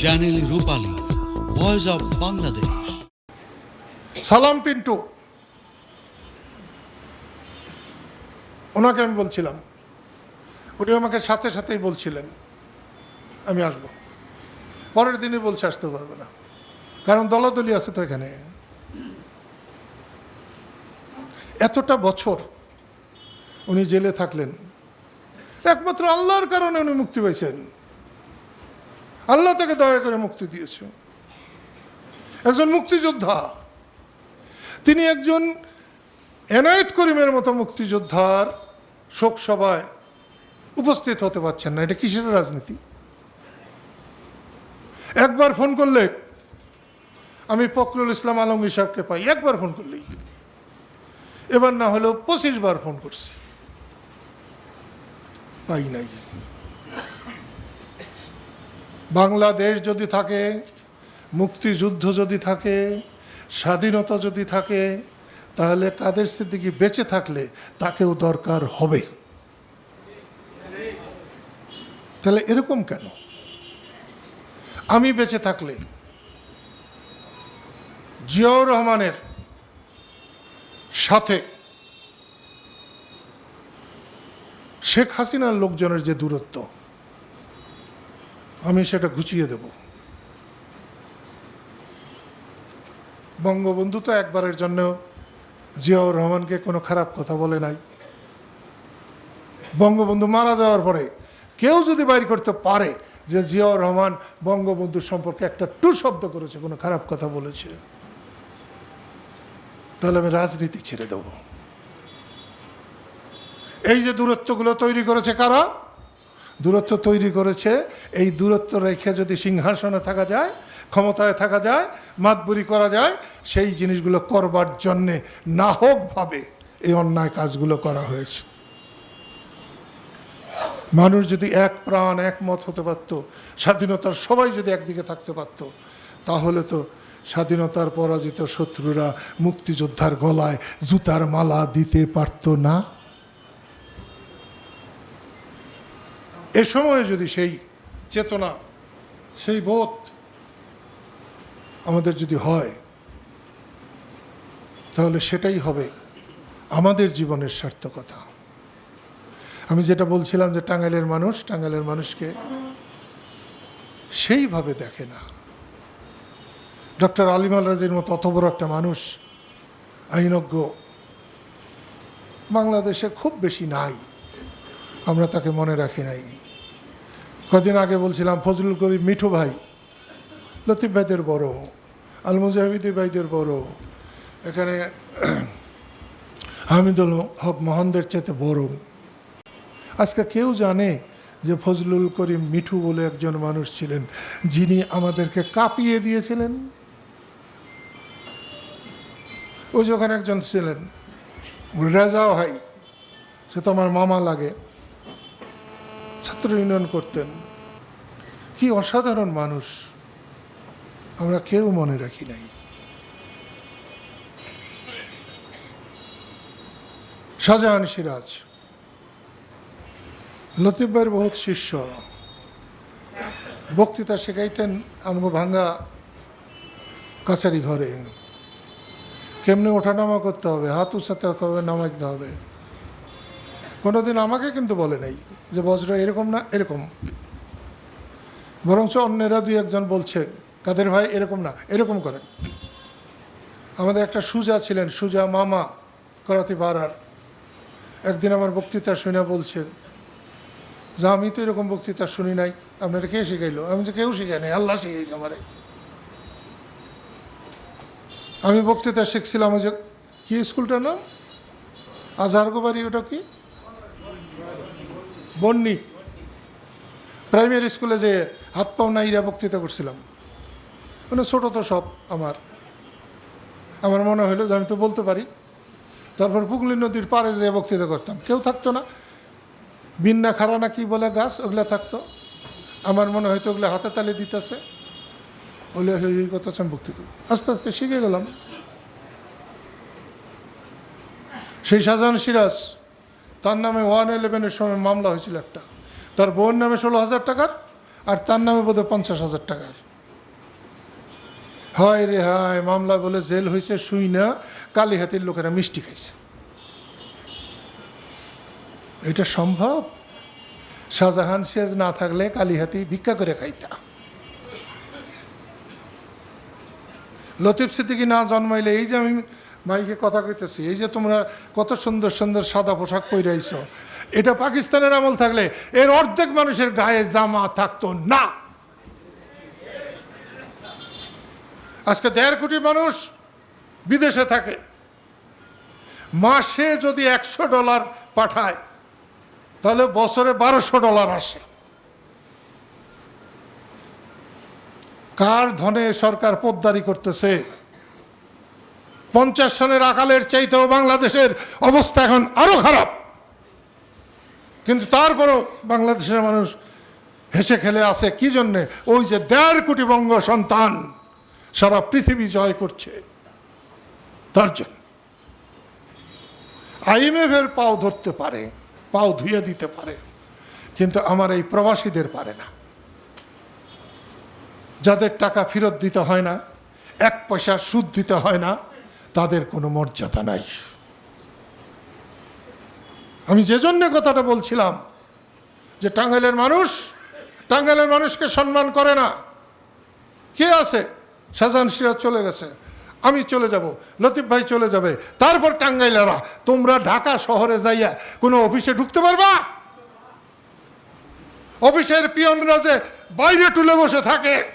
Channel Rupali voice of Bangladesh সালাম পিন্টু। ওনাকে আমি বলছিলাম। উনি আমাকে সাথে সাথেই বলছিলেন, আমি আসব। পরের দিনই বলছে আসতে পারবে না। কারণ দলাদলি আছে তো এখানে। এতটা বছর উনি জেলে থাকলেন, একমাত্র আল্লাহর কারণে উনি মুক্তি পাইছেন। আল্লাহ তাকে দয়া করে মুক্তি দিয়েছে একজন মুক্তিযোদ্ধা। তিনি একজন এনায়েত করিমের মতো মুক্তিযোদ্ধার শোকসভায় উপস্থিত হতে পারছেন না। এটা কিসের রাজনীতি? একবার ফোন করলে আমি ফখরুল ইসলাম আলমগীর সাহেবকে পাই, একবার ফোন করলেই। এবার না হলেও পঁচিশ বার ফোন করছি। পাই নাই। বাংলাদেশ যদি থাকে, মুক্তিযুদ্ধ যদি থাকে, স্বাধীনতা যদি থাকে, তাহলে কাদের সিদ্দিকি বেঁচে থাকলে তাকেও দরকার হবে? তাহলে এরকম কেন? আমি বেঁচে থাকলে জিয়াউর রহমানের সাথে শেখ হাসিনার লোকজনের যে দূরত্ব আমি সেটা ঘুচিয়ে দেব। বঙ্গবন্ধু তো একবারের জন্য জিয়াউর রহমানকে কোনো খারাপ কথা বলে নাই। বঙ্গবন্ধু মারা যাওয়ার পরে কেউ যদি বাইর করতে পারে যে জিয়াউর রহমান বঙ্গবন্ধুর সম্পর্কে একটা টু শব্দ করেছে, কোনো খারাপ কথা বলেছে, তাহলে আমি রাজনীতি ছেড়ে দেব। এই যে দূরত্বগুলো তৈরি করেছে কারা? দূরত্ব তৈরি করেছে। এই দূরত্ব রেখে যদি সিংহাসনে থাকা যায়, ক্ষমতায় থাকা যায়, মাতবুরি করা যায়, সেই জিনিসগুলো করবার জন্যে না হোকভাবে এই অন্যায় কাজগুলো করা হয়েছে। মানুষ যদি এক প্রাণ একমত হতে পারত, স্বাধীনতার সবাই যদি একদিকে থাকতে পারত, তাহলে তো স্বাধীনতার পরাজিত শত্রুরা মুক্তিযোদ্ধার গলায় জুতার মালা দিতে পারত না। এ সময়ে যদি সেই চেতনা, সেই বোধ আমাদের যদি হয়, তাহলে সেটাই হবে আমাদের জীবনের সার্থকতা। আমি যেটা বলছিলাম যে টাঙ্গাইলের মানুষ, টাঙ্গাইলের মানুষকে সেইভাবে দেখে না। ডক্টর আলিমাল রাজির মতো অত বড় একটা মানুষ, আইনজ্ঞ, বাংলাদেশে খুব বেশি নাই। আমরা তাকে মনে রাখি নাই। কদিন আগে বলছিলাম, ফজলুল করিম মিঠু ভাই, লতিফ ভাইদের বড় আল মুজাহিদি ভাইদের বড়। এখানে হামিদুল হক মহানদের চাইতে বড়। আজকে কেউ জানে যে ফজলুল করিম মিঠু বলে একজন মানুষ ছিলেন, যিনি আমাদেরকে কাঁপিয়ে দিয়েছিলেন? ওই যখন একজন ছিলেন রেজা ভাই, সে তো আমার মামা লাগে। ছাত্র ইউনিয়ন করতেন। কি অসাধারণ মানুষ। আমরা কেউ মনে রাখি নাই। শাহজাহান সিরাজ। লতিফ ভাইয়ের বহুত শিষ্য। বক্তৃতা শেখাইতেন আমগো ভাঙ্গা কাছারি ঘরে। কেমনে ওঠানামা করতে হবে, হাত উঁচাতে হবে, নামাইতে হবে। কোনোদিন আমাকে কিন্তু বলে নাই যে, বজ্র এরকম না, এরকম। বরঞ্চ অন্যেরা দুই একজন বলছে, কাদের ভাই, এরকম না, এরকম করেন। আমাদের একটা সুজা ছিলেন, সুজা মামা করাতে পাড়ার। একদিন আমার বক্তৃতা শুনে বলছে, যে, আমি তো এরকম বক্তৃতা শুনি নাই, আপনারা কে শিখাইলো? আমি যে কেউ শিখাই নাই, আল্লাহ শিখাইছে আমারে। আমি বক্তৃতা শিখছিলাম ওই যে, কি স্কুলটার নাম? আজহারগো বাড়ি ওটা কি? বন্নি। প্রাইমারি স্কুলে যে হাত পাও নাইরা বক্তৃতা করছিলাম। মানে ছোটো তো সব আমার। আমার মনে হলো যে আমি তো বলতে পারি। তারপর পুগলি নদীর পাড়ে যে বক্তৃতা করতাম। কেউ থাকতো না। বিন্না খাড়া না কি বলে গাছ, ওগুলা থাকতো। আমার মনে হয়তো ওগুলো হাতে তালে দিতেছে। ওগুলো এই কথা আমি বক্তৃতা আস্তে আস্তে শিখে গেলাম। সেই শাহজাহান সিরাজ তার নামে ওয়ান ইলেভেনের সময় মামলা হয়েছিল একটা। তার বউয়ের নামে ষোলো হাজার টাকার, আর তার নামে বোধহয় পঞ্চাশ হাজার টাকার। হয় রে হায়, মামলা বলে জেল হয়েছে, শুই না কালীহাতির লোকেরা মিষ্টি খাইছে। এটা সম্ভব? শাহজাহান সিরাজ না থাকলে কালীহাতি ভিক্ষা করে খাইতা। লতিফ সিদ্দিকি না জন্মাইলে এই যে আমি মাইকে কথা কইতেছি, এই যে তোমরা কত সুন্দর সুন্দর সাদা পোশাক পরাইছ এটা পাকিস্তানের আমল থাকলে এর অর্ধেক মানুষের গায়ে জামা থাকতো না। আজকে দেড় কোটি মানুষ বিদেশে থাকে। মাসে যদি একশো ডলার পাঠায়, তাহলে বছরে বারোশো ডলার আসে। কার ধনে সরকার পোদ্দারি করতেছে? পঞ্চাশ সনের আকালের চাইতেও বাংলাদেশের অবস্থা এখন আরও খারাপ। কিন্তু তারপরও বাংলাদেশের মানুষ হেসে খেলে আছে, কি জন্যে? ওই যে দেড় কোটি বঙ্গ সন্তান সারা পৃথিবী জয় করছে। তার জন্য। আইএমএফ এর পাও ধরতে পারে, পাও ধুয়ে দিতে পারে, কিন্তু আমার এই প্রবাসীদের পারে না। যাদের টাকা ফেরত দিতে হয় না, এক পয়সা সুদ দিতে হয় না তাদের কোনো মর্যাদা নাই। আমি যে জন্য কথাটা বলছিলাম যে টাঙ্গাইলের মানুষ, টাঙ্গাইলের মানুষকে সম্মান করে না। কে আছে? শাহজাহান সিরাজ চলে গেছে। আমি চলে যাব, লতিফ ভাই চলে যাবে। তারপর টাঙ্গাইলেরা, তোমরা ঢাকা শহরে যাইয়া কোনো অফিসে ঢুকতে পারবা? অফিসের পিয়নরা যে বাইরে টুলে বসে থাকে।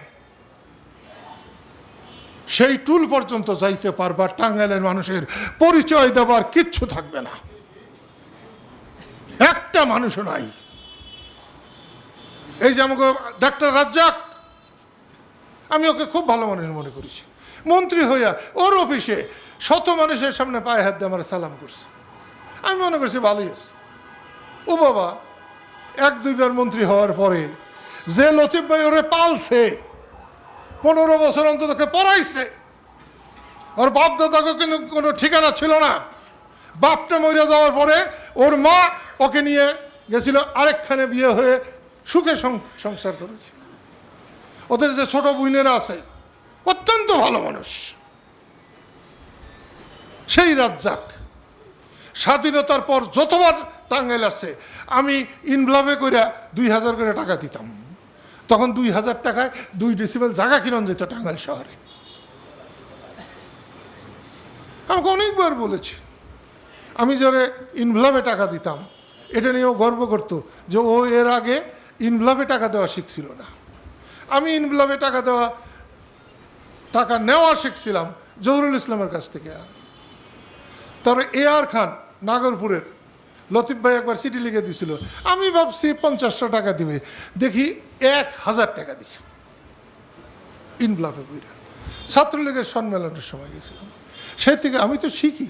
সেই টুল পর্যন্ত যাইতে পারবা, টাঙ্গাইলের মানুষের পরিচয় দেওয়ার কিচ্ছু থাকবে না। একটা মানুষও নাই। এই যে আমাকে ডাক্তার রাজ্জাক, আমি ওকে খুব ভালো মানুষ মনে করেছি। মন্ত্রী হইয়া ওর অফিসে শত মানুষের সামনে পায়ে হাত দিয়ে আমার সালাম করছে। আমি মনে করছি ভালোই আছে। ও বাবা, এক দুইবার মন্ত্রী হওয়ার পরে যে লতিফ ভাই ওরে পালছে পনেরো বছর অন্ততকে পড়াইছে। ওর বাপ দাদাকে কিন্তু কোনো ঠিকানা ছিল না। বাপটা মরে যাওয়ার পরে ওর মা ওকে নিয়ে গেছিল আরেকখানে বিয়ে হয়ে সুখে সংসার করেছে। ওদের যে ছোট বোনেরা আছে, অত্যন্ত ভালো মানুষ। সেই রাজ্জাক স্বাধীনতার পর যতবার টাঙ্গাইল আসছে, আমি ইনভ্লাভে করে দুই হাজার করে টাকা দিতাম। তখন দুই হাজার টাকায় দুই ডিসিবেল জায়গা কিনন যেত টাঙ্গাইল শহরে। আমাকে অনেকবার বলেছি, আমি যারা ইনভ্লাভে টাকা দিতাম, এটা নিয়েও গর্ব করতো যে ও এর আগে ইনভ্লাভে টাকা দেওয়া শিখছিল না। আমি ইনভ্লাভে টাকা দেওয়া, টাকা নেওয়া শিখছিলাম জহুরুল ইসলামের কাছ থেকে। তারপরে এ আর খান, নাগরপুরের লতিফ ভাই একবার চিঠি লিখে দিছিল, আমি ভাবছি পঞ্চাশশো টাকা দিবে। দেখি এক হাজার টাকা দিছে। ইনভ্লাভে বইরা। ছাত্রলীগের সম্মেলনের সময় গেছিলাম। সেই থেকে আমি তো শিখি।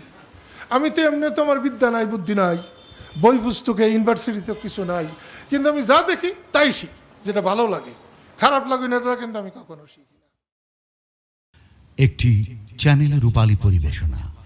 আমি তো এমনি তো আমার বিদ্যা নাই, বুদ্ধি নাই, বই পুস্তকে, ইউনিভার্সিটিতে কিছু নাই। কিন্তু আমি যা দেখি তাই শিখি, যেটা ভালো লাগে। খারাপ লাগে না কিন্তু আমি কখনো শিখি না। একটি চ্যানেল রূপালী পরিবেশনা।